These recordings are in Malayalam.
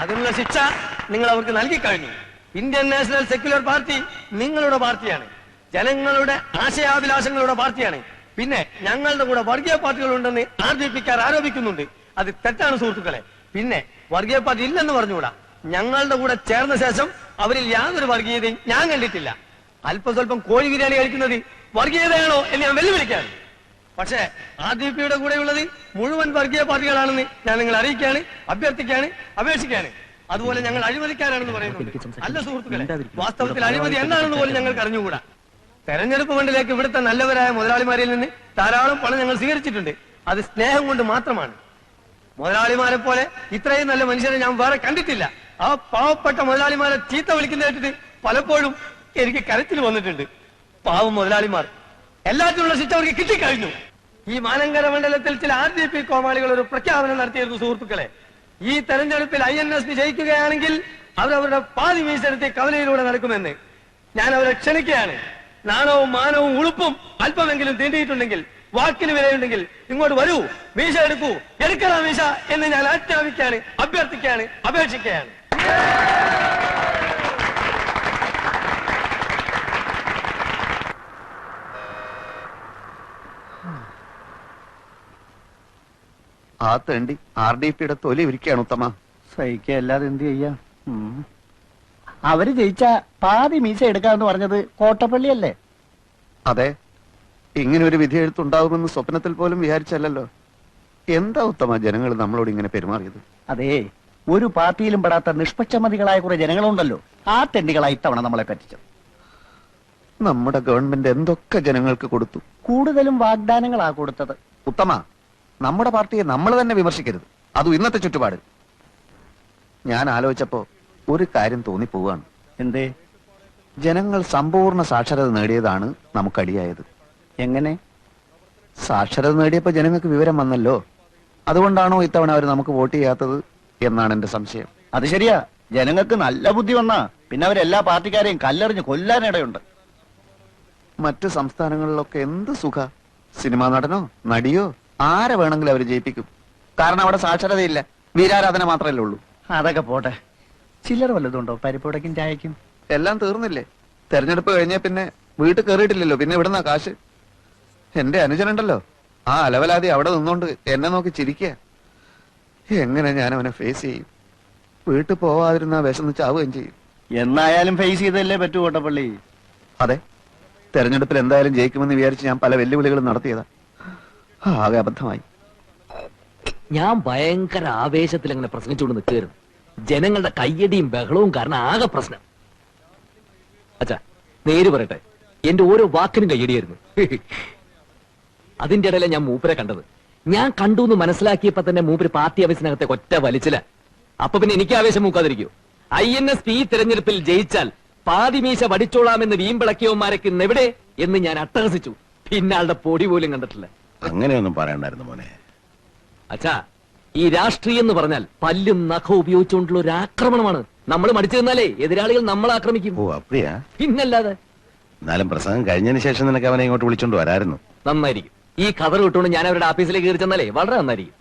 അതിനുള്ള ശിക്ഷ നിങ്ങൾ അവർക്ക് നൽകി കഴിഞ്ഞു. ഇന്ത്യൻ നാഷണൽ സെക്യുലർ പാർട്ടി നിങ്ങളുടെ പാർട്ടിയാണ്. ജനങ്ങളുടെ ആശയാഭിലാഷങ്ങളുടെ പാർട്ടിയാണ്. പിന്നെ ഞങ്ങളുടെ കൂടെ വർഗീയ പാർട്ടികളുണ്ടെന്ന് ആർ ഡി പിക്കാർ ആരോപിക്കുന്നുണ്ട്. അത് തെറ്റാണ് സുഹൃത്തുക്കളെ. പിന്നെ വർഗീയ പാർട്ടി ഇല്ലെന്ന് പറഞ്ഞുകൂടാ. ഞങ്ങളുടെ കൂടെ ചേർന്ന ശേഷം അവരിൽ യാതൊരു വർഗീയതയും ഞാൻ കണ്ടിട്ടില്ല. അല്പസ്വല്പം കോഴി ബിരിയാണി കഴിക്കുന്നത് വർഗീയതയാണോ എന്ന് ഞാൻ വെല്ലുവിളിക്കാണ് പക്ഷേ ആർ ഡി പിയുടെ കൂടെയുള്ളത് മുഴുവൻ വർഗീയ പാർട്ടികളാണെന്ന് ഞാൻ നിങ്ങൾ അറിയിക്കുകയാണ് അഭ്യർത്ഥിക്കുകയാണ് അപേക്ഷിക്കുകയാണ്. അതുപോലെ ഞങ്ങൾ അഴിമതിക്കാരാണെന്ന് പറയുന്നുണ്ട്. അല്ല സുഹൃത്തുക്കളെ വാസ്തവത്തിൽ അഴിമതി എന്താണെന്ന് പോലും ഞങ്ങൾക്ക് അറിഞ്ഞുകൂടാ. തെരഞ്ഞെടുപ്പ് ഫണ്ടിലേക്ക് ഇവിടുത്തെ നല്ലവരായ മുതലാളിമാരിൽ നിന്ന് ധാരാളം പണം ഞങ്ങൾ സ്വീകരിച്ചിട്ടുണ്ട്. അത് സ്നേഹം കൊണ്ട് മാത്രമാണ്. മുതലാളിമാരെ പോലെ ഇത്രയും നല്ല മനുഷ്യരെ ഞാൻ വേറെ കണ്ടിട്ടില്ല. ആ പാവപ്പെട്ട മുതലാളിമാരെ ചീത്ത വിളിക്കുന്ന കേട്ടിട്ട് പലപ്പോഴും എനിക്ക് കരത്തിൽ വന്നിട്ടുണ്ട്. പാവം മുതലാളിമാർ. എല്ലാത്തിനുള്ള ശിക്ഷ അവർക്ക് കിട്ടിക്കഴിഞ്ഞു. ഈ മാനങ്കര മണ്ഡലത്തിൽ ചില ആർ ജെ പി കോമാളികൾ ഒരു പ്രഖ്യാപനം നടത്തിയിരുന്നു സുഹൃത്തുക്കളെ. ഈ തെരഞ്ഞെടുപ്പിൽ ഐ എൻ എസ് ജയിക്കുകയാണെങ്കിൽ അവരവരുടെ പാതി വീശെടുത്തി കവലയിലൂടെ നടക്കുമെന്ന്. ഞാൻ അവരെ ക്ഷണിക്കുകയാണ്. നാണവും മാനവും ഉളുപ്പും അല്പമെങ്കിലും തീണ്ടിയിട്ടുണ്ടെങ്കിൽ വാക്കിന് വിലയുണ്ടെങ്കിൽ ഇങ്ങോട്ട് വരൂ മീശ എടുക്കൂ എടുക്കണം മീശ എന്ന് ഞാൻ ആജ്ഞാപിക്കുകയാണ് അഭ്യർത്ഥിക്കുകയാണ് അപേക്ഷിക്കുകയാണ്. ആ തേണ്ടി ആർ ഡി പിയുടെ തൊലി ഇരിക്കുകയാണ് ഉത്തമ. സഹിക്കല്ലാതെ എന്ത് ചെയ്യാ. അവർ ജയിച്ച പാതി മീശ എടുക്കാന്ന് പറഞ്ഞത് കോട്ടപ്പള്ളിയല്ലേ? അതെ. ഇങ്ങനെ ഒരു വിധി എഴുത്തുണ്ടാവുമെന്ന് സ്വപ്നത്തിൽ പോലും വിചാരിച്ചല്ലോ എന്താ ഉത്തമ ജനങ്ങൾ നമ്മളോട് ഇങ്ങനെ പെരുമാറിയത്? അതെ ഒരു പാർട്ടിയിലും പെടാത്ത നിഷ്പക്ഷമതികളായ കുറെ ജനങ്ങളുണ്ടല്ലോ. ആ തെണ്ടികളായി ഇത്തവണ നമ്മളെ പറ്റിച്ചത്. നമ്മുടെ ഗവൺമെന്റ് എന്തൊക്കെ ജനങ്ങൾക്ക് കൊടുത്തു? കൂടുതലും വാഗ്ദാനങ്ങളാ കൊടുത്തത്. ഉത്തമ നമ്മുടെ പാർട്ടിയെ നമ്മൾ തന്നെ വിമർശിക്കരുത്. അതും ഇന്നത്തെ ചുറ്റുപാട് ഞാൻ ആലോചിച്ചപ്പോ ഒരു കാര്യം തോന്നിപ്പോവാണ്. എന്തേ? ജനങ്ങൾ സമ്പൂർണ സാക്ഷരത നേടിയതാണ് നമുക്കടിയായത്. എങ്ങനെ? സാക്ഷരത നേടിയപ്പോ ജനങ്ങൾക്ക് വിവരം വന്നല്ലോ. അതുകൊണ്ടാണോ ഇത്തവണ അവർ നമുക്ക് വോട്ട് ചെയ്യാത്തത് എന്നാണ് എന്റെ സംശയം. അത് ശരിയാ. ജനങ്ങൾക്ക് നല്ല ബുദ്ധി വന്നാ പിന്നെ അവരെല്ലാ പാർട്ടിക്കാരെയും കല്ലെറിഞ്ഞ് കൊല്ലാനിടയുണ്ട് മറ്റു സംസ്ഥാനങ്ങളിലൊക്കെ എന്ത് സുഖ? സിനിമാ നടനോ നടിയോ? ആരെ വേണമെങ്കിലും അവർ ജയിപ്പിക്കും. കാരണം അവിടെ സാക്ഷരതയില്ല. വീരാരാധന മാത്രമല്ലേ ഉള്ളൂ. അതൊക്കെ പോട്ടെ. ചില്ലറ വല്ലതുണ്ടോ പരിപ്പുടക്കും ചായക്കും എല്ലാം തീർന്നില്ലേ? തെരഞ്ഞെടുപ്പ് കഴിഞ്ഞ പിന്നെ വീട്ടിൽ കയറിയിട്ടില്ലല്ലോ പിന്നെ ഇവിടുന്ന കാശ്? എന്റെ അനുജനുണ്ടല്ലോ. ആ അലവലാതി അവിടെ നിന്നോണ്ട് എന്നെ നോക്കി ചിരിക്കുക എങ്ങനെ ഞാൻ അവനെ ഫേസ് ചെയ്യും? വീട്ടിൽ പോവാതിരുന്ന വിശന്ന് ചാവുകയും ചെയ്യും. എന്നായാലും ഫേസ് ചെയ്തല്ലേ പറ്റൂ കോട്ടപ്പള്ളി. അതെ. തെരഞ്ഞെടുപ്പിൽ എന്തായാലും ജയിക്കുമെന്ന് വിചാരിച്ച് ഞാൻ പല വെല്ലുവിളികളും നടത്തിയതാ. ആകെ അബദ്ധമായി. ഞാൻ ഭയങ്കര ആവേശത്തിൽ അങ്ങനെ പ്രസംഗിച്ചുകൊണ്ട് നിൽക്കുകയായിരുന്നു. ജനങ്ങളുടെ കയ്യടിയും ബഹളവും കാരണം ആകെ പ്രശ്നം. അച്ഛാ നേര് പറയട്ടെ. എന്റെ ഓരോ വാക്കിനും കയ്യടിയായിരുന്നു. അതിന്റെ ഇടയിലെ ഞാൻ മൂപ്പരെ കണ്ടത്. ഞാൻ കണ്ടു എന്ന് മനസ്സിലാക്കിയപ്പോ തന്നെ മൂപ്പര് പാർട്ടി ഓഫീസിനകത്തെ ഒറ്റ വലിച്ചില്ല അപ്പൊ പിന്നെ എനിക്ക് ആവേശം മൂക്കാതിരിക്കൂ. ഐ എൻ എസ് പി തെരഞ്ഞെടുപ്പിൽ ജയിച്ചാൽ പാതിമീശ വടിച്ചോളാമെന്ന് വീമ്പിളക്കിയവന്മാരൊക്കെ എവിടെ എന്ന് ഞാൻ അട്ടഹസിച്ചു. പിന്നെ ആളുടെ പൊടി പോലും കണ്ടിട്ടില്ല. അങ്ങനെയൊന്നും പറയണ്ടായിരുന്നു മോനെ. അച്ഛാ ഈ രാഷ്ട്രീയം എന്ന് പറഞ്ഞാൽ പല്ലും നഖവും ഉപയോഗിച്ചുകൊണ്ടുള്ള ഒരു ആക്രമണമാണ്. നമ്മൾ മടിച്ചു നിന്നാലേ എതിരാളികൾ നമ്മളെ ആക്രമിക്കും. ഓ അപ്പടിയാ? പിന്നല്ലാതെ. എന്നാലും പ്രസംഗം കഴിഞ്ഞതിന് ശേഷം നിനക്ക് അവനെ ഇങ്ങോട്ട് വിളിച്ചോണ്ട് വരായിരുന്നു. നന്നായിരിക്കും. ഈ കവർ കിട്ടുകൊണ്ട് ഞാൻ അവരുടെ ഓഫീസിലേക്ക് കയറി ചെന്നാലേ വളരെ നന്നായിരിക്കും.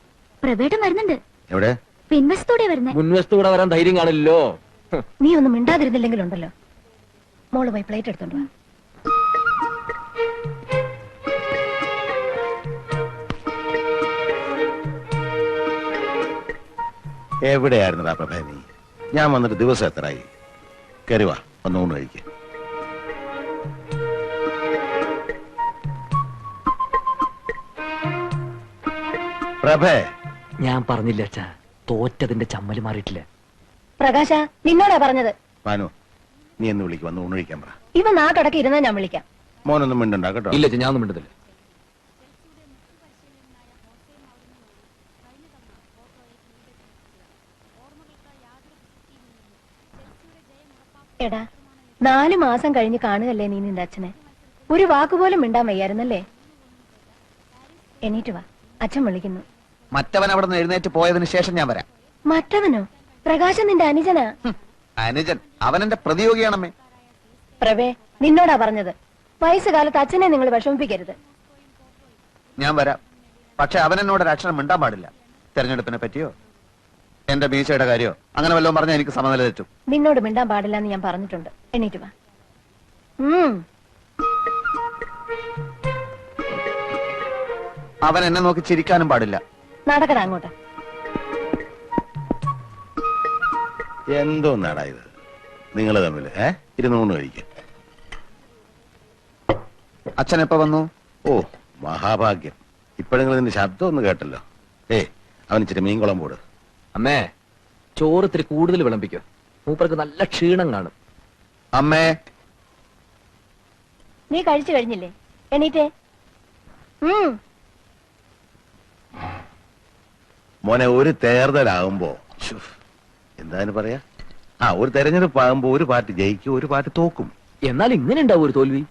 പ്രവേട്ടം വരുന്നുണ്ട്. എവിടെ? പിൻവശത്തോടെ വരുന്നേ. മുൻവശത്തൂടെ വരാൻ ധൈര്യം കാണില്ലല്ലോ. നീ ഒന്നും മിണ്ടാതിരുന്നില്ലെങ്കിലുണ്ടല്ലോ. മോൾ പോയി പ്ലേറ്റ് എടുത്തോണ്ട് വാ. എവിടെയായിരുന്നടാ പ്രഭേ നീ? ഞാൻ വന്നിട്ട് ദിവസം എത്രയായി? കരുവാ വാ കഴിക്കുക പ്രഭേ. ഞാൻ പറഞ്ഞില്ല അച്ഛാ. തോറ്റതിന്റെ ചമ്മൽ മാറിയിട്ടില്ല. പ്രകാശ നിന്നോടാ പറഞ്ഞത്. മാനു നീ എന്ന് വിളിക്ക് വന്ന് ഊണ് കഴിക്കാൻ പറ. ഇവ നാട്ടടക്കി ഇരുന്നാ ഞാൻ വിളിക്കാം. മോനൊന്നും മിണ്ടണ്ട കേട്ടോ? ഇല്ല അച്ഛാ ഞാൻ ഒന്നും എടാ നാല് മാസം കഴിഞ്ഞ് കാണുകല്ലേ നീ നിന്റെ അച്ഛനെ? ഒരു വാക്കുപോലും മിണ്ടാൻ വയ്യായിരുന്നല്ലേ? എണീറ്റ് വാ. അച്ഛൻ വിളിക്കുന്നു. മറ്റവൻ അവിടെ നിന്ന് എഴുന്നേറ്റ് പോയതിനു ശേഷം ഞാൻ വരാം. മറ്റവനോ? പ്രകാശം നിന്റെ അനുജനാ? അനുജൻ. അവൻ എന്റെ പ്രതിയോഗിയാണമ്മേ. പ്രവേ നിന്നോടാ പറഞ്ഞത്. വയസ്സുകാലത്ത് അച്ഛനെ നിങ്ങൾ വിഷമിപ്പിക്കരുത്. ഞാൻ വരാം. പക്ഷെ അവൻ എന്നോട് ഒരു അക്ഷരം മിണ്ടാൻ പാടില്ല. തെരഞ്ഞെടുപ്പിനെ പറ്റിയോ? എന്റെ മീശയുടെ കാര്യോ? അങ്ങനെ വല്ലതും പറഞ്ഞാൽ എനിക്ക് സമനില തെറ്റും. നിന്നോട് മിണ്ടാൻ പാടില്ല എന്ന് ഞാൻ പറഞ്ഞിട്ടുണ്ട്. എണീറ്റ് വാ. ഉം. അവൻ എന്നെ നോക്കി ചിരിക്കാനും പാടില്ല. നടക്കടാ അങ്ങോട്ട്. എന്തോന്നാടാ നാടാ ഇത്? നിങ്ങൾ തമ്മിൽ ഏ? ഇരുന്നൂണ് അച്ഛൻ എപ്പോ വന്നു? ഓ മഹാഭാഗ്യം. ഇപ്പോഴെങ്കിലും നിന്റെ ശബ്ദം ഒന്ന് കേട്ടല്ലോ. ഏ അവൻ ഇച്ചിരി മീൻകുളം പോട്. അമ്മേ. ചോറത്തിരി കൂടുതൽ വിളമ്പിക്കോ. മൂപ്പർക്ക് നല്ല ക്ഷീണം കാണും. അമ്മേ. നീ കഴിച്ചു കഴിഞ്ഞില്ലേ? എണീറ്റേ. മോനെ ഒരു തേർതലാകുമ്പോ എന്താണ് പറയാ? ആ ഒരു തെരഞ്ഞെടുപ്പ് ആകുമ്പോ ഒരു പാർട്ടി ജയിക്കും ഒരു പാർട്ടി തോക്കും. എന്നാൽ ഇങ്ങനെ ഉണ്ടാവും ഒരു തോൽവി?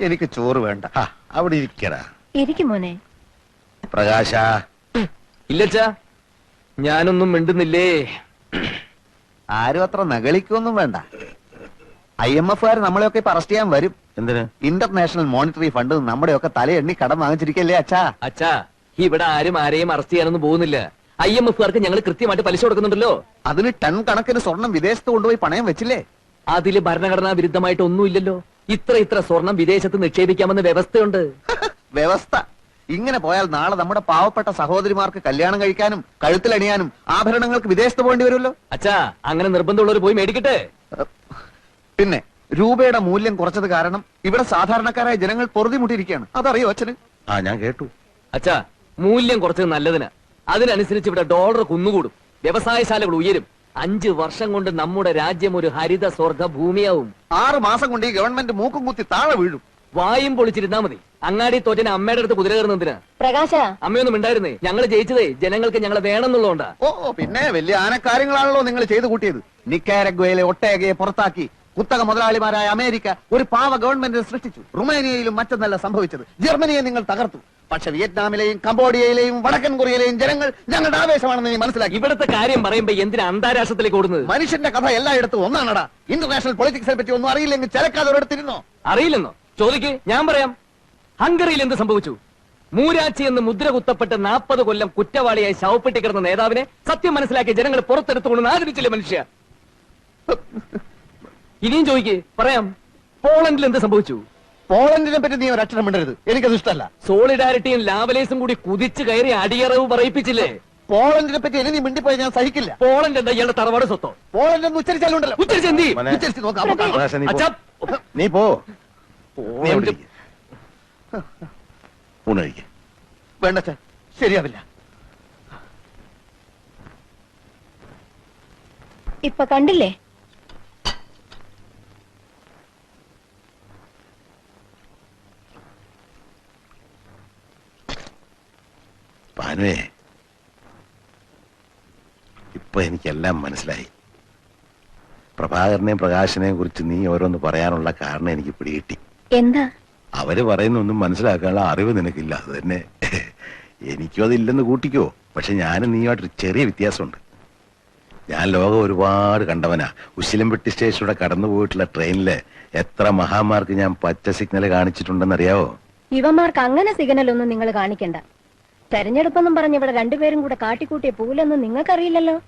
എനിക്ക് ചോറ് വേണ്ട. ആ അവിടെ ഇരിക്കടാ. ഇരിക്കും മോനെ. പ്രകാശ. ഇല്ലച്ചാ. ഞാനൊന്നും മിണ്ടുന്നില്ലേ? ആരും അത്ര നകളിക്കൊന്നും വേണ്ട. ഐ എം എഫുകാർ നമ്മളെയൊക്കെ ഇപ്പൊ അറസ്റ്റ് ചെയ്യാൻ വരും. എന്തിന്? ഇന്റർനാഷണൽ മോണിറ്ററി ഫണ്ട് നമ്മുടെയൊക്കെ തലയെണ്ണി കടം വാങ്ങിച്ചിരിക്കല്ലേ അച്ഛാ? അച്ഛാ ഇവിടെ ആരും ആരെയും അറസ്റ്റ് ചെയ്യാനൊന്നും പോകുന്നില്ല. ഐ എം എഫുകാർക്ക് ഞങ്ങൾ കൃത്യമായിട്ട് പലിശ കൊടുക്കുന്നുണ്ടല്ലോ. അതിന് ടൺ കണക്കിന് സ്വർണം വിദേശത്ത് കൊണ്ടുപോയി പണയം വെച്ചില്ലേ? അതിൽ ഭരണഘടനാ വിരുദ്ധമായിട്ട് ഒന്നുമില്ലല്ലോ ഇത്ര ഇത്ര സ്വർണം വിദേശത്ത് നിക്ഷേപിക്കാമെന്ന് വ്യവസ്ഥയുണ്ട്. വ്യവസ്ഥ. ഇങ്ങനെ പോയാൽ നാളെ നമ്മുടെ പാവപ്പെട്ട സഹോദരിമാർക്ക് കല്യാണം കഴിക്കാനും കഴുത്തിലണിയാനും ആഭരണങ്ങൾക്ക് വിദേശത്ത് പോകേണ്ടി വരുമല്ലോ? അച്ഛാ അങ്ങനെ നിർബന്ധമുള്ളവർ പോയി മേടിക്കട്ടെ. പിന്നെ രൂപയുടെ മൂല്യം കുറച്ചത് കാരണം ഇവിടെ സാധാരണക്കാരായ ജനങ്ങൾ പൊറുതിമുട്ടിയിരിക്കുകയാണ്. അതറിയോ അച്ഛന്? ആ ഞാൻ കേട്ടു. അച്ഛാ മൂല്യം കുറച്ചത് നല്ലതിന്. അതിനനുസരിച്ച് ഇവിടെ ഡോളർ കുന്നുകൂടും. വ്യവസായശാലകൾ ഉയരും. അഞ്ച് വർഷം കൊണ്ട് നമ്മുടെ രാജ്യം ഒരു ഹരിത സ്വർഗ ഭൂമിയാവും. ആറു മാസം കൊണ്ട് ഈ ഗവൺമെന്റ് മൂക്കും കുത്തി താഴെ വീഴും. വായും പൊളിച്ചിരുന്നാ മതി. അങ്ങാടി തോറ്റന് അമ്മയുടെ അടുത്ത് കുതിര കയറുന്നതിന് പ്രകാശ. അമ്മയൊന്നും ഉണ്ടായിരുന്നേ ഞങ്ങൾ ജയിച്ചതേ ജനങ്ങൾക്ക് ഞങ്ങളെ വേണമെന്നുള്ളതുകൊണ്ടാ. ഓ ഓ, പിന്നെ വലിയ ആനക്കാര്യങ്ങളാണല്ലോ നിങ്ങൾ ചെയ്തു കൂട്ടിയത്. നിക്കാരഗ്വയിലെ ഒട്ടേകയെ പുറത്താക്കി കുത്തക മുതലാളിമാരായ അമേരിക്ക ഒരു പാവ ഗവൺമെന്റിനെ സൃഷ്ടിച്ചു. റുമേനിയയിലും മറ്റൊന്നല്ല സംഭവിച്ചത്. ജർമ്മനിയെ നിങ്ങൾ തകർത്തു. പക്ഷെ വിയറ്റ്നാമിലെയും കംബോഡിയയിലെയും വടക്കൻ കൊറിയയിലെയും ജനങ്ങൾ ഞങ്ങളുടെ ആവേശമാണെന്ന് നീ മനസ്സിലാക്കി. ഇവിടുത്തെ കാര്യം പറയുമ്പോ എന്തിനാ അന്താരാഷ്ട്രത്തിലേക്ക് ഓടുന്നത്? മനുഷ്യന്റെ കഥ എല്ലായിടത്തും ഒന്നാണടാ. ഇന്റർനാഷണൽ പൊളിറ്റിക്സിനെ പറ്റി ഒന്നും അറിയില്ലെങ്കിൽ ചിലക്കാതെ ഒരിടത്തിരുന്നോ അറിയില്ലെന്നോ? ചോദിക്ക് ഞാൻ പറയാം. ഹംഗറിയിൽ എന്ത് സംഭവിച്ചു? മൂരാച്ചി എന്ന് മുദ്ര കുത്തപ്പെട്ട് നാൽപ്പത് കൊല്ലം കുറ്റവാളിയായി ശവപ്പെട്ടി കിടന്ന നേതാവിനെ സത്യം മനസ്സിലാക്കിയ ജനങ്ങൾ പുറത്തെടുത്തുകൊണ്ട് ആദരിച്ചില്ലേ മനുഷ്യ. ഇനിയും ചോദിക്ക് പറയാം പോളണ്ടിൽ എന്ത് സംഭവിച്ചു? പോളണ്ടിനെ പറ്റി നീ ഒരു അക്ഷരം മിണ്ടരുത്. എനിക്കത് ഇഷ്ടമല്ല. സോളിഡാരിറ്റിയും ലാവലേസും കൂടി കുതിച്ചു കയറി അടിയറവ് പറയിപ്പിച്ചില്ലേ? പോളണ്ടിനെ പറ്റി ഇനി നീ മിണ്ടിപ്പോയി ഞാൻ സഹിക്കില്ല. പോളണ്ട് എന്താ ഇയാളുടെ തറവാട് സ്വത്തോ? പോളണ്ട് എന്ന് ഉച്ചരിച്ചാലുണ്ടല്ലോ. ഉച്ചരിച്ച് എന്ത് ചെയ്യും? ഉച്ചരിച്ച് നോക്കാം നീ പോ. നീ ഇരിക്ക്. ഊണ് കഴിക്ക്. വേണ്ട അച്ഛാ ശരിയാവില്ല. ഇപ്പൊ കണ്ടില്ലേ? പാനുവേ ഇപ്പൊ എനിക്കെല്ലാം മനസ്സിലായി. പ്രഭാകരനെയും പ്രകാശനെയും കുറിച്ച് നീ ഓരോന്ന് പറയാനുള്ള കാരണം എനിക്ക് പിടികിട്ടി. എന്താ? അവർ പറയുന്നൊന്നും മനസ്സിലാക്കാനുള്ള അറിവ് നിനക്കില്ല. അത് തന്നെ. എനിക്കും അതില്ലെന്ന് കൂട്ടിക്കോ. പക്ഷെ ഞാനും നീയുമായിട്ടൊരു ചെറിയ വ്യത്യാസമുണ്ട്. ഞാൻ ലോകം ഒരുപാട് കണ്ടവനാ. ഉശിലംപെട്ടി സ്റ്റേഷനിലൂടെ കടന്നു പോയിട്ടുള്ള ട്രെയിനിൽ എത്ര മഹാമാർക്ക് ഞാൻ പച്ച സിഗ്നൽ കാണിച്ചിട്ടുണ്ടെന്ന് അറിയാവോ ഇവന്മാർക്ക് അങ്ങനെ സിഗ്നൽ ഒന്നും നിങ്ങൾ കാണിക്കണ്ട. തെരഞ്ഞെടുപ്പെന്നും പറഞ്ഞ് ഇവിടെ രണ്ടുപേരും കൂടെ കാട്ടിക്കൂട്ടിയ പൂലൊന്നും നിങ്ങൾക്കറിയില്ലല്ലോ.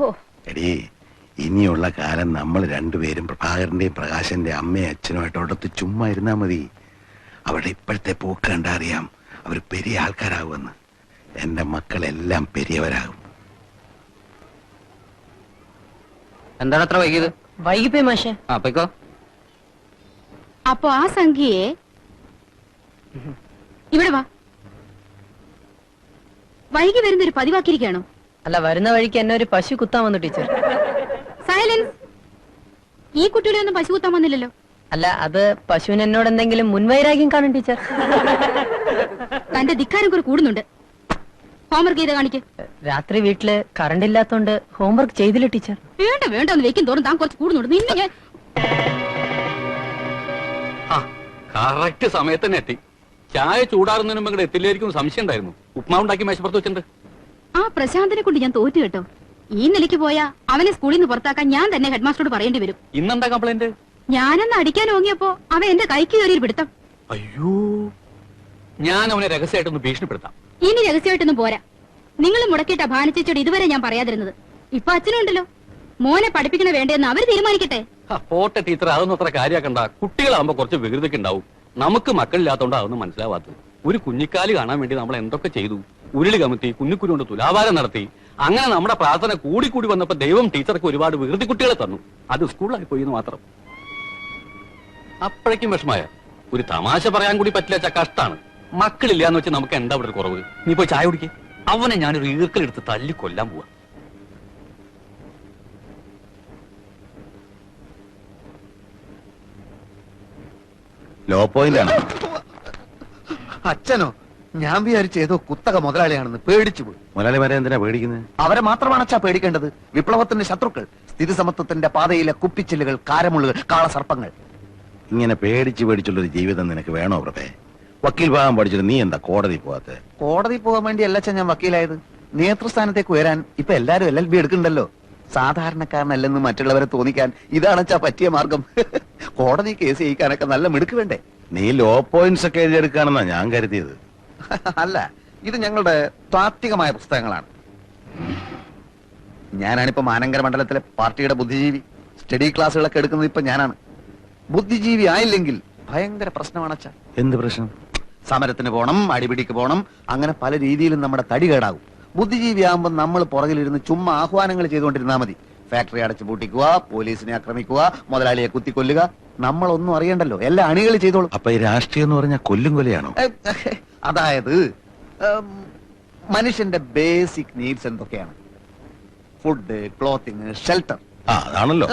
ഓ. എടീ ഇനിയുള്ള കാലം നമ്മൾ രണ്ടുപേരും പ്രഭാകരന്റെയും പ്രകാശന്റെ അമ്മയും അച്ഛനുമായിട്ട് അവിടുത്തെ ചുമ്മാ ഇരുന്നാ മതി. അവരുടെ ഇപ്പോഴത്തെ പോക്ക് കണ്ടറിയാം അവർ പെരിയ ആൾക്കാരാകുമെന്ന്. എന്റെ മക്കളെല്ലാം പെരിയവരാകും. എന്താണ് അത്ര വൈകിയത്? വൈകിപ്പോയി മാഷെ. ആ പൊയ്ക്കോ. അപ്പൊ ആ സംഖ്യയെ ഇവിടെ വാ. വൈകി വരുന്ന ഒരു പതിവാക്കിയിരിക്കുകയാണോ? അല്ല വരുന്ന വഴിക്ക് എന്നെ ഒരു പശു കുത്താൻ വന്നു ടീച്ചർ. സൈലൻസ് ഈ കുട്ടികളെ ഒന്നും പശു കുത്താൻ വന്നില്ലല്ലോ. അല്ല അത് പശുവിന് എന്നോട് എന്തെങ്കിലും മുൻവൈരാഗ്യം കാണും ടീച്ചർ. തന്റെ ധിക്കാരം കുറെ കൂടുന്നുണ്ട്. ഹോംവർക്ക് ചെയ്ത് കാണിക്ക്. രാത്രി വീട്ടിൽ കറണ്ട് ഇല്ലാത്തോണ്ട് ഹോംവർക്ക് ചെയ്തില്ല ടീച്ചർ. വേണ്ട വേണ്ട ഒന്ന് വെക്കും തോറും താൻ കുറച്ച് കൂടുന്നുണ്ട്. നിന്നെ ഞാൻ കറക്റ്റ് സമയത്ത് തന്നെ എത്തി. ചായ ചൂടാറുന്നതിന് മുമ്പ് ഇങ്ങോട്ട് എത്തില്ലായിരിക്കും സംശയം ഉണ്ടായിരുന്നു. ഉപ്മാവ് ഉണ്ടാക്കി മേശപ്പുറത്ത് വെച്ചിട്ടുണ്ട്. ആ പ്രശാന്തിനെ കൊണ്ട് ഞാൻ തോറ്റു കേട്ടോ. ഈ നിലയ്ക്ക് പോയാ അവനെ സ്കൂളിൽ നിന്ന് പുറത്താക്കാൻ ഞാൻ തന്നെ ഹെഡ്മാസ്റ്ററോട് പറയേണ്ടി വരും. ഇന്നെന്താ കംപ്ലൈന്റ്? ഞാനെന്ന് അടിക്കാൻ ഓങ്ങിയപ്പോ അവൻ എന്റെ കൈക്ക് കയറി പിടുത്തം. അയ്യോ. ഞാൻ അവനെ രഹസ്യമായിട്ടൊന്ന് ഭീഷണിപ്പെടുത്താം. ഇനി രഹസ്യമായിട്ടൊന്നും പോരാ. നിങ്ങൾ മുടക്കിയിട്ട ഭാനിച്ചോട് ഇതുവരെ ഞാൻ പറയാതിരുന്നത്. ഇപ്പൊ അച്ഛനുണ്ടല്ലോ. മോനെ പഠിപ്പിക്കണ വേണ്ടെന്ന് അവർ തീരുമാനിക്കട്ടെ. പോട്ടെ ടീച്ചർ അതൊന്നും അത്ര കാര്യാക്കണ്ട കുട്ടികളാവുമ്പോ കുറച്ച് വികൃതിക്ക് ഉണ്ടാവും നമുക്ക് മക്കളില്ലാത്തോണ്ട് അതൊന്നും മനസ്സിലാവാത്തത്. ഒരു കുഞ്ഞിക്കാലി കാണാൻ വേണ്ടി നമ്മൾ എന്തൊക്കെ ചെയ്തു? ഉരുളി കമത്തി കുഞ്ഞിക്കുരു കൊണ്ട് തുലാഭാരം നടത്തി. അങ്ങനെ നമ്മുടെ പ്രാർത്ഥന കൂടി കൂടി വന്നപ്പോ ദൈവം ടീച്ചർക്ക് ഒരുപാട് വികൃതി കുട്ടികളെ തന്നു. അത് സ്കൂളിലായി പോയി എന്ന് മാത്രം. അപ്പോഴേക്കും വിഷമായ ഒരു തമാശ പറയാൻ കൂടി പറ്റില്ല വെച്ചാ കഷ്ടാണ്. മക്കളില്ല എന്ന് വെച്ച് നമുക്ക് എന്താ ഇവിടെ കുറവ്? നീ പോയി ചായ കുടിക്കേ. അവനെ ഞാനൊരു ഈർക്കലെടുത്ത് തല്ലി കൊല്ലാൻ പോവാ. ലോ പോയിന്റ് ആണ്. അച്ഛനോ? ഞാൻ വിചാരിച്ച ഏതോ കുത്തക മുതലാളിയാണെന്ന് പേടിച്ചു പോയി. മുതലാളിമാരെ എന്തിനാ പേടിക്കുന്നത് അവരെ മാത്രമാണ് അച്ഛാ പേടിക്കേണ്ടത്. വിപ്ലവത്തിന്റെ ശത്രുക്കൾ സ്ഥിതി സമത്വത്തിന്റെ പാതയിലെ കുപ്പിച്ചില്ലുകൾ കാരമുള്ളുകൾ കാളസർപ്പങ്ങൾ. ഇങ്ങനെ പേടിച്ച് പേടിച്ചുള്ളൊരു ജീവിതം നിനക്ക് വേണോ പ്രഭേ? വക്കീൽ ഭാഗം പഠിച്ചിട്ട് നീ എന്താ കോടതി പോകാത്ത കോടതി പോകാൻ വേണ്ടി അല്ല അച്ഛൻ ഞാൻ വക്കീലായത്. നേതൃസ്ഥാനത്തേക്ക് ഉയരാൻ ഇപ്പൊ എല്ലാരും എൽ എൽ ബി എടുക്കണ്ടല്ലോ. സാധാരണക്കാരനല്ലെന്ന് മറ്റുള്ളവരെ തോന്നിക്കാൻ ഇതാണ് അച്ഛാ പറ്റിയ മാർഗം. കോടതി കേസ് ജയിക്കാനൊക്കെ നല്ല മിടുക്ക് വേണ്ടേ? നീ ലോ പോയിന്റ്സ് ഒക്കെ എഴുതിയെടുക്കാണെന്നാ ഞാൻ കരുതിയത്. അല്ല ഇത് ഞങ്ങളുടെ താത്വികമായ പുസ്തകങ്ങളാണ്. ഞാനാണിപ്പോ മാനങ്കര മണ്ഡലത്തിലെ പാർട്ടിയുടെ ബുദ്ധിജീവി. സ്റ്റഡി ക്ലാസ്സുകളൊക്കെ എടുക്കുന്നത് ഇപ്പൊ ഞാനാണ്. ബുദ്ധിജീവി ആയില്ലെങ്കിൽ ഭയങ്കര പ്രശ്നമാണ് അച്ഛാ. എന്ത് പ്രശ്നം? സമരത്തിന് പോണം അടിപിടിക്ക് പോണം അങ്ങനെ പല രീതിയിലും നമ്മുടെ തടി കേടാകും. ബുദ്ധിജീവി ആകുമ്പോൾ നമ്മൾ പുറകിലിരുന്ന് ചുമ്മാ ആഹ്വാനങ്ങൾ ചെയ്തുകൊണ്ടിരുന്നാൽ മതി. ഫാക്ടറി അടച്ചു പൂട്ടിക്കുക പോലീസിനെ ആക്രമിക്കുക മുതലാളിയെ കുത്തിക്കൊല്ലുക നമ്മളൊന്നും അറിയണ്ടല്ലോ. എല്ലാ അണികൾ ചെയ്തോളും. അപ്പൊ ഈ രാഷ്ട്രീയം എന്ന് പറഞ്ഞാൽ കൊല്ലും കൊലയാണോ? അതായത് മനുഷ്യന്റെ ബേസിക് നീഡ്സ് എന്തൊക്കെയാണ്? Food clothing shelter. അതാണല്ലോ.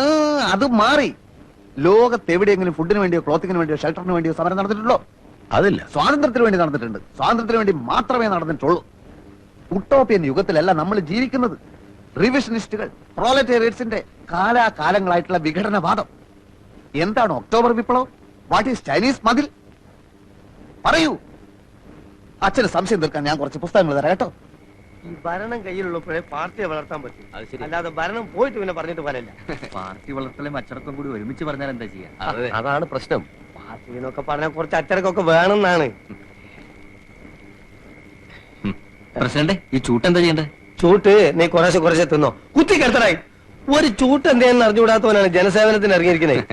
അത് മാറി. ലോകത്ത് എവിടെയെങ്കിലും ഫുഡിന് വേണ്ടിയോ ക്ലോത്തിങ്ങിന് വേണ്ടിയോ ഷെൽട്ടറിന് വേണ്ടിയോ സമരം നടന്നിട്ടുണ്ടോ? അതില്ല. സ്വാതന്ത്ര്യത്തിന് വേണ്ടി നടന്നിട്ടുണ്ട്. സ്വാതന്ത്ര്യത്തിന് വേണ്ടി മാത്രമേ നടന്നിട്ടുള്ളൂ. ഉട്ടോപ്യൻ യുഗത്തിലല്ല നമ്മൾ ജീവിക്കുന്നത്. റിവിഷനിസ്റ്റുകൾ പ്രോലറ്റേറിയറ്റ്സിന്റെ കാലാകാലങ്ങളായിട്ടുള്ള വിഘടനവാദം. എന്താണ് ഒക്ടോബർ വിപ്ലവം? വാട്ട് ഈസ് ചൈനീസ് മതിൽ? പറയൂ. അച്ഛന് സംശയം തീർക്കാൻ ഞാൻ കുറച്ച് പുസ്തകങ്ങൾ തരാം കേട്ടോ. ഈ ഭരണം കയ്യിലുള്ളപ്പോഴേ പാർട്ടിയെ വളർത്താൻ അത് പറ്റും ശരി. അല്ലാതെ ഭരണം പോയിട്ട് പിന്നെ പറഞ്ഞിട്ട് പോലല്ല പാർട്ടി വളർത്തലും അച്ചടക്കം കൂടി ഒരുമിച്ച് പറഞ്ഞാൽ എന്താ ചെയ്യാ? അതാണ് പ്രശ്നം. പാർട്ടി എന്നൊക്കെ പറഞ്ഞാൽ കുറച്ച് അച്ചടക്കമൊക്കെ വേണമെന്നാണ്. പ്രസിഡന്റ് ഈ ചൂട്ട് എന്താ ചെയ്യണ്ടേ ചൂട്ട് നീ കുറേശ്ശെ കുറേശ്ശെ തിന്നോ. കുത്തി കിടത്തടായി ഒരു ചൂട്ട് എന്തേന്ന് അറിഞ്ഞുകൂടാത്തവനാണ് ജനസേവനത്തിന് ഇറങ്ങിയിരിക്കുന്നത്.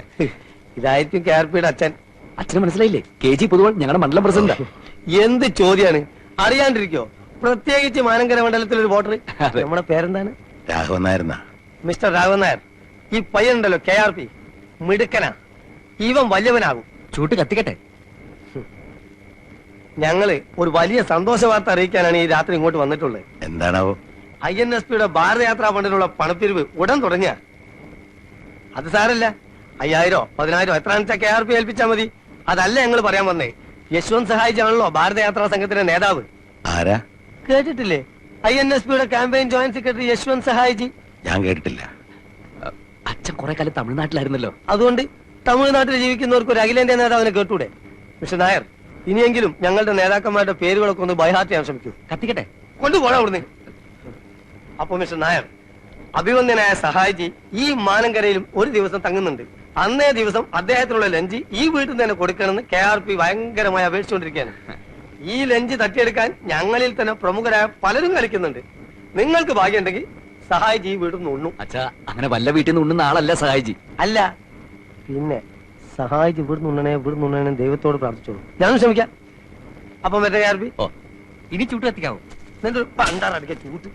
ഇതായിരിക്കും കെ ആർ പിയുടെ അച്ഛൻ. അച്ഛന് മനസ്സിലായില്ലേ? കെ ജി പൊതുവാൾ ഞങ്ങളുടെ മണ്ഡലം പ്രസിഡന്റ്. എന്ത് ചോദ്യാണ്? അറിയാണ്ടിരിക്കോ? പ്രത്യേകിച്ച് മാനങ്കര മണ്ഡലത്തിൽ ഒരു വോട്ടർ നമ്മുടെ പേരെന്താണ്? രാഘവൻ നായരുന്നാ മിസ്റ്റർ രാഘവൻ നായർ. ഈ പയ്യനുണ്ടല്ലോ കെ ആർ പി. മിടുക്കനാ. ഇവൻ വലിയവനാകും. ചൂട്ട് കത്തിക്കട്ടെ. ഞങ്ങൾ ഒരു വലിയ സന്തോഷ വാർത്ത അറിയിക്കാനാണ് ഈ രാത്രി ഇങ്ങോട്ട് വന്നിട്ടുള്ളത്. എന്താണാവോ? ഐ എൻ എസ് പിയുടെ ഭാരതയാത്രാ ഫണ്ടിലുള്ള പണപ്പിരിവ് ഉടൻ തുടങ്ങിയ. അത് സാരല്ല. അയ്യായിരോ പതിനായിരോ എത്ര കെ ആർ പി ഏൽപ്പിച്ചാ മതി. അതല്ല ഞങ്ങൾ പറയാൻ വന്നേ. യശ്വന്ത് സഹായിച്ചാണല്ലോ ഭാരതയാത്രാ സംഘത്തിന്റെ നേതാവ്. ആരാ? കേട്ടിട്ടില്ലേ? ഐ എൻ എസ് പിയുടെ ക്യാമ്പയിൻ ജോയിന്റ് സെക്രട്ടറി യശ്വന്ത് സഹായിജി. ഞാൻ കേട്ടിട്ടില്ല. അച്ഛൻ കുറെ കാലം തമിഴ്നാട്ടിലായിരുന്നല്ലോ. അതുകൊണ്ട് തമിഴ്നാട്ടിൽ ജീവിക്കുന്നവർക്ക് ഒരു അഖിലേന്ത്യാ നേതാവിനെ കേട്ടൂടെ? മിസ്റ്റർ നായർ ഇനിയെങ്കിലും ഞങ്ങളുടെ നേതാക്കന്മാരുടെ പേരുകളൊക്കെ ഒന്ന് ബൈഹാർട്ട് ചെയ്യാൻ ശ്രമിക്കൂ. കത്തിക്കട്ടെ. കൊണ്ടുപോടാ അവിടുന്ന്. അപ്പൊ മിസ്റ്റർ നായർ അഭിവന്ദനായ സഹായിജി ഈ മാനങ്കരയിലും ഒരു ദിവസം തങ്ങുന്നുണ്ട്. അന്നേ ദിവസം അദ്ദേഹത്തിനുള്ള ലഞ്ച് ഈ വീട്ടിൽ നിന്ന് തന്നെ കൊടുക്കണമെന്ന് കെ ആർ പി ഭയങ്കരമായി അപേക്ഷിച്ചുകൊണ്ടിരിക്കുകയാണ്. ഈ ലഞ്ച് തട്ടിയെടുക്കാൻ ഞങ്ങളിൽ തന്നെ പ്രമുഖരായ പലരും കളിക്കുന്നുണ്ട്. നിങ്ങൾക്ക് ഭാഗ്യമുണ്ടെങ്കിൽ സഹായിജി ഈ വീട്ടിൽ നിന്ന് ഉണ്ണും. അച്ഛാ അങ്ങനെ വല്ല വീട്ടിൽ നിന്ന് ഉണ്ണുന്ന ആളല്ല സഹായിജി. അല്ല. പിന്നെ സഹായിജി ഇവിടുന്ന് ഉണ്ണണേ ഇവിടുന്ന് ഉണ്ണണേ ദൈവത്തോട് പ്രാർത്ഥിച്ചോളൂ. ഞാനും ശ്രമിക്കാം അപ്പം മറ്റേ കെ ആർ പി? ഇനി ചൂട്ട് കത്തിക്കാവോ പണ്ടാറടിക്കൂട്ട് ചൂട്ട്.